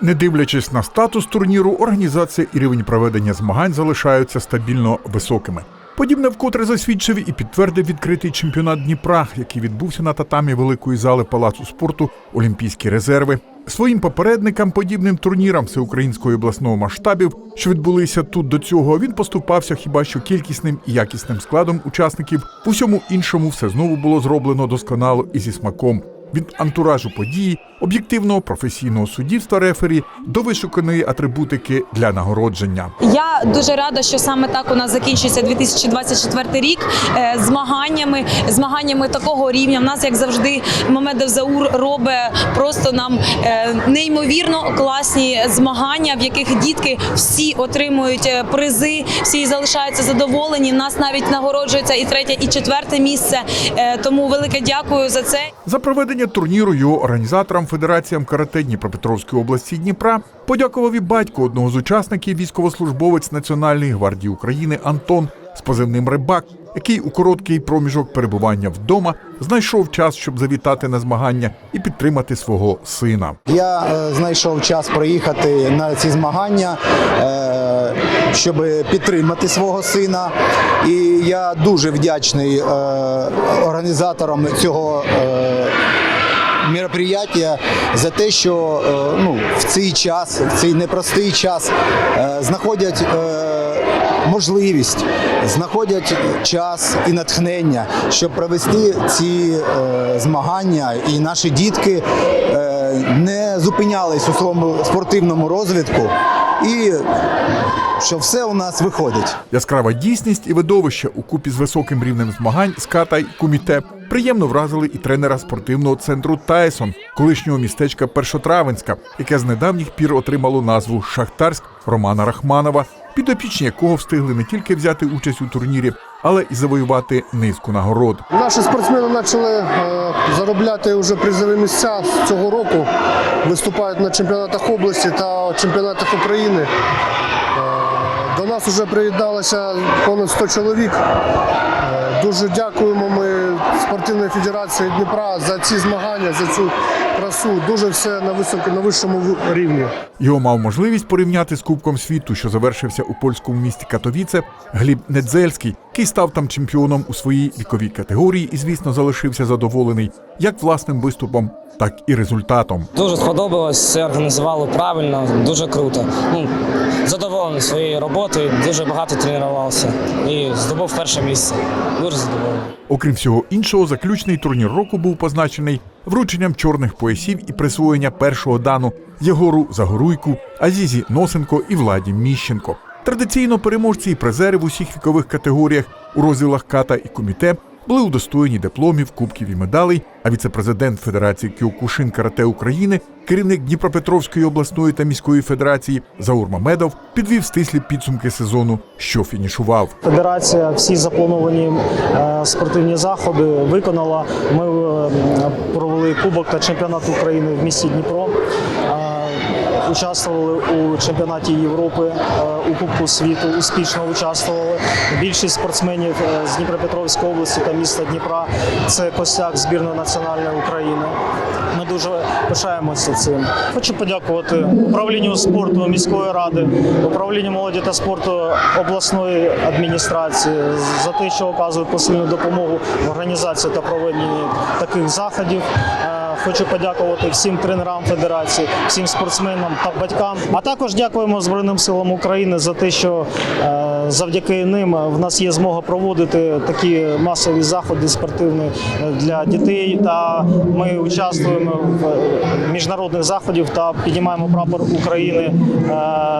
Не дивлячись на статус турніру, організація і рівень проведення змагань залишаються стабільно високими. Подібне вкотре засвідчив і підтвердив відкритий чемпіонат Дніпра, який відбувся на татамі великої зали палацу спорту Олімпійські резерви. Своїм попередникам, подібним турнірам всеукраїнського обласного масштабів, що відбулися тут до цього, він поступався хіба що кількісним і якісним складом учасників. В усьому іншому все знову було зроблено досконало і зі смаком. Від антуражу події, об'єктивного професійного суддівства рефері до вишуканої атрибутики для нагородження. Я дуже рада, що саме так у нас закінчується 2024 рік е, змаганнями, змаганнями такого рівня. В нас, як завжди, Мамедов Заур робить просто нам е, неймовірно класні змагання, в яких дітки всі отримують е, призи, всі залишаються задоволені. В нас навіть нагороджується і третє, і четверте місце. Тому велике дякую за це. За проведення турніру його організаторам Федераціям карате Дніпропетровської області Дніпра подякував і батько одного з учасників, військовослужбовець Національної гвардії України Антон з позивним Рибак, який у короткий проміжок перебування вдома знайшов час, щоб завітати на змагання і підтримати свого сина. Я е, знайшов час приїхати на ці змагання, е, щоб підтримати свого сина. І я дуже вдячний е, організаторам цього. Е, Мероприятия за те, що е, ну, в цей час, в цей непростий час е, знаходять е, можливість, знаходять час і натхнення, щоб провести ці е, змагання, і наші дітки е, не зупинялись у своєму спортивному розвитку, і що все у нас виходить. Яскрава дійсність і видовище у купі з високим рівнем змагань ската й куміте приємно вразили і тренера спортивного центру Тайсон, колишнього містечка Першотравенська, яке з недавніх пір отримало назву Шахтарськ Романа Рахманова, підопічні якого встигли не тільки взяти участь у турнірі, але й завоювати низку нагород. Наші спортсмени почали е, заробляти вже призові місця з цього року. Виступають на чемпіонатах області та чемпіонатах України. Е, До нас вже приєдналося понад 100 чоловік. Е, Дуже дякуємо ми спортивній федерації Дніпра за ці змагання, за цю красу. Дуже все на високо на вищому рівні. Його мав можливість порівняти з Кубком світу, що завершився у польському місті Катовіце, Гліб Недзельський, який став там чемпіоном у своїй віковій категорії і, звісно, залишився задоволений як власним виступом, так і результатом. Дуже сподобалось, все організували правильно, дуже круто. Ну, задоволений своєю роботою, дуже багато тренувався і здобув перше місце. Дуже задоволений. Окрім всього іншого, заключний турнір року був позначений врученням чорних поясів і присвоєння першого дану Єгору Загоруйку, Азізі Носенко і Владі Міщенко. Традиційно переможці і призери в усіх вікових категоріях у розділах ката і коміте були удостоєні дипломів, кубків і медалей. А віце-президент Федерації Кіокушин Карате України, керівник Дніпропетровської обласної та міської федерації Заур Мамедов підвів стислі підсумки сезону, що фінішував. Федерація всі заплановані е, спортивні заходи виконала. Ми е, провели кубок та чемпіонат України в місті Дніпро. Е, Участвували у чемпіонаті Європи, е, у Кубку світу, успішно участвували. Більшість спортсменів е, з Дніпропетровської області та міста Дніпра це костяк збірної національної України. Ми дуже пишаємося цим. Хочу подякувати управлінню спорту міської ради, управлінню молоді та спорту обласної адміністрації за те, що оказують посильну допомогу в організації та проведенні таких заходів. Е, Хочу подякувати всім тренерам федерації, всім спортсменам та батькам. А також дякуємо Збройним силам України за те, що е, завдяки ним в нас є змога проводити такі масові заходи спортивні е, для дітей. Та ми участвуємо в е, міжнародних заходах та піднімаємо прапор України е,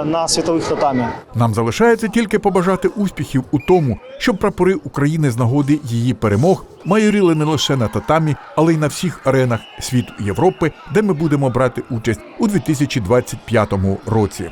на світових татамі. Нам залишається тільки побажати успіхів у тому, щоб прапори України з нагоди її перемог майоріли не лише на татамі, але й на всіх аренах світу Європи, де ми будемо брати участь у 2025 році.